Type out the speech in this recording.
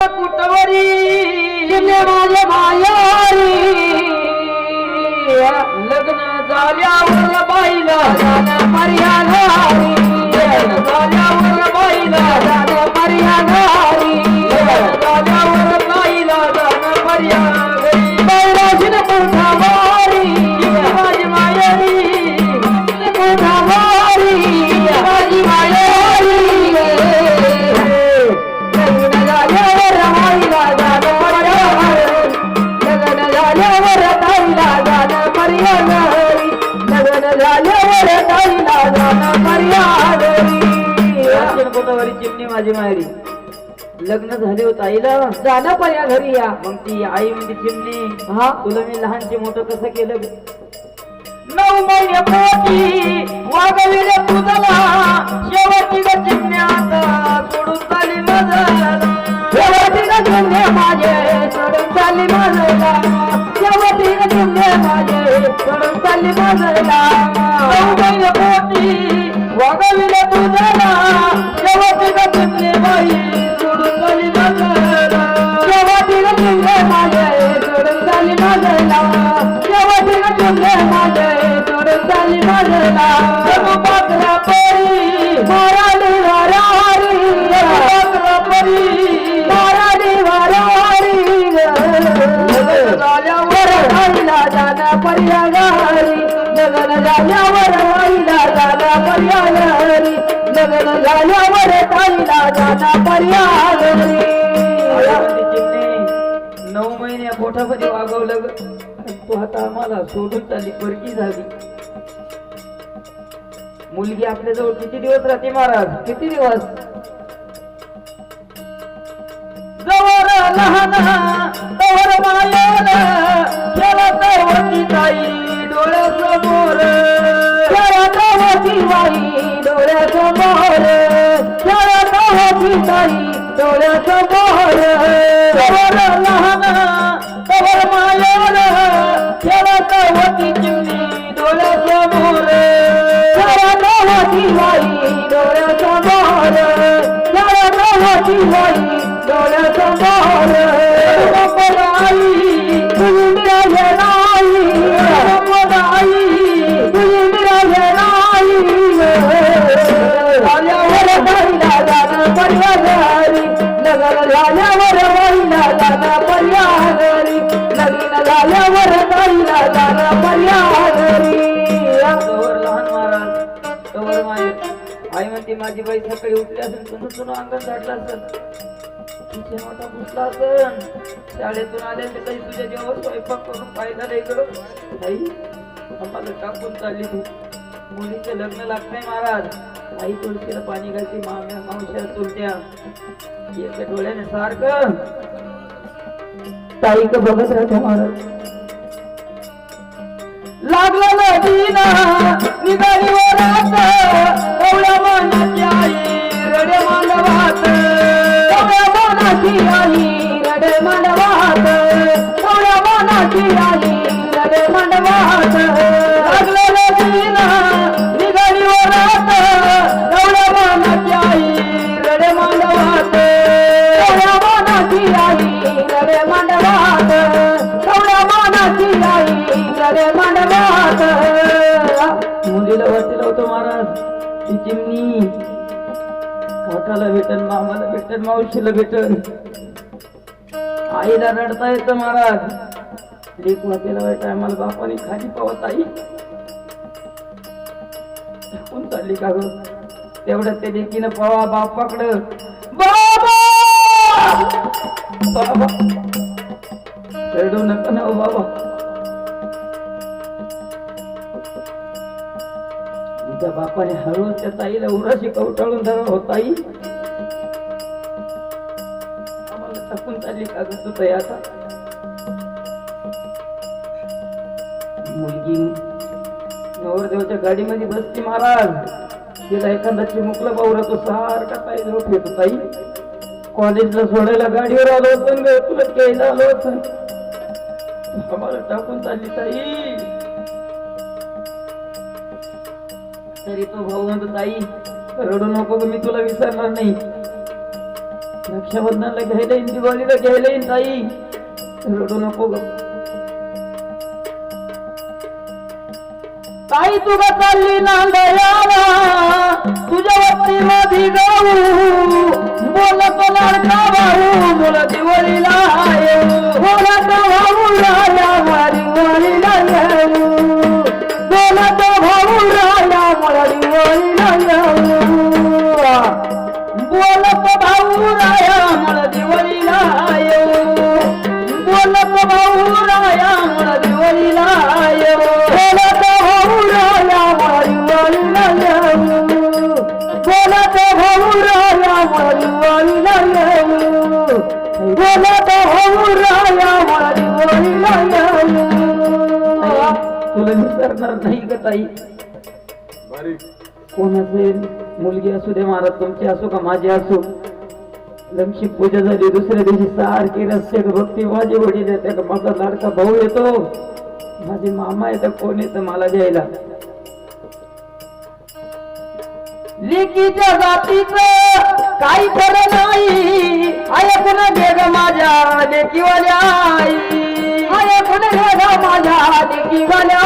कुटवरी माझ्या मायारी. लग्न झाल्यावर बाईला जाणं मर्यादारी झाल्यावर बाईला जाणं कोटावरी चिमणी माझी मायरी. लग्न झाले होत आईला जाणं पर्या घरी या. मग ती आई म्हणते चिमणी. हा? तुला मी लहानचे मोठं कसं केलं ग? नऊ महिने पोटी वागविले तुझला शेवटी ग चिमण्यात सोडून चाली मजला शेवटी न तुझे माझे सोडून चालली माझला शेवटी न तुझे माझे सोडून चालली माझला सोडून भरला माझला जणू पात्रा परी माराडी वारारी पात्रा परी माराडी वारारी झाल्यावर आईला जाणं पर्यागारी लग्न झाल्यावर आईला जाणं पर्यागारी लग्न झाल्यावर ताईला जाणं पर्यागारी. आळामध्ये म्हणजे चिमणे नऊ महिने पोटामध्ये वागवलं तू आता आम्हाला सोडून चालली परकी झाली. मुलगी आपल्या जवळ किती दिवस राहते महाराज? किती दिवस? जवळ लहान तवर मायन खेळत होती ताई डोळ्यासमोर. बाई डोळ्यासमोर. ताई डोळ्यासमोर. पर्यायी लग्न झाल्यावर बाईला जाणं पर्यायी लग्न झाल्यावर बाईला जाणं पर्यायी लहान महाराज तवर माय आई म्हणते माझी बाई सकाळी उठली असेल तुझं तुला अंगण झाडलं असेल. तिच्या मोठा पुसला असेल. शाळेतून आले ते काही तुझ्या जेव्हा स्वयंपाक करून पाहिलं इकडं. आई आम्हाला टाकून चालली तू. मुलीचे लग्न लागत महाराज. आई तुळशीला पाणी घालते माम्या मावश्या चुलत्या. एका डोळ्याने सारखं. ताईक बघत राहतो महाराज. लागला नदीना निघाली चिमणी. काकाला भेटन मामाला भेटन मावशीला भेटन. आईला रडता येतं महाराज. लेक मातेला वाईट आम्हाला बापाने खाली पावत आई कोण चालली का ग? तेवढ्यात त्या लेकीनं पळवा बापाकडं. बाबा! बाबा! रडू नका ना हो, बाबा. त्या बापाने हळूच त्या ताईला उराशी कवटाळून धरलं होताई आम्हाला टाकून चालली का होत तू आता? मुलगी नवरदेवाच्या गाडीमध्ये बसली महाराज तिला एखादा चिमुकला बावरा तो सारखा ताई जवळ येतो ताई. कॉलेजला सोडायला गाडीवर आलो होतो तुला घ्यायला आलो होतो. आम्हाला टाकून चालली ताई. तरी तो भाऊ म्हणतो ताई रडू नको मी तुला विसरणार नाही. रक्षाबंधनला घ्यायला येईन दिवाळीला घ्यायला येईन ताई. रडू नको ग. ताई तुगा चालली नांदयाला. तुझ्या वरती माझी ग तुला विसरणार नाही ताई. कोणाचे मुलगी असू दे महाराज तुमची असो का माझी असो. लक्ष्मी पूजा झाली दुसऱ्या दिवशी सारखी रस्ते भक्ती माझी वडील येते का माझा लाडका भाऊ येतो. माझे मामा येतं कोण येतं मला घ्यायला लेकीच्या जातीचं काही खरं नाही. ऐकून घे माझ्या लेकीवाल्या आई. ऐकून घे माझ्या लेकीवाल्या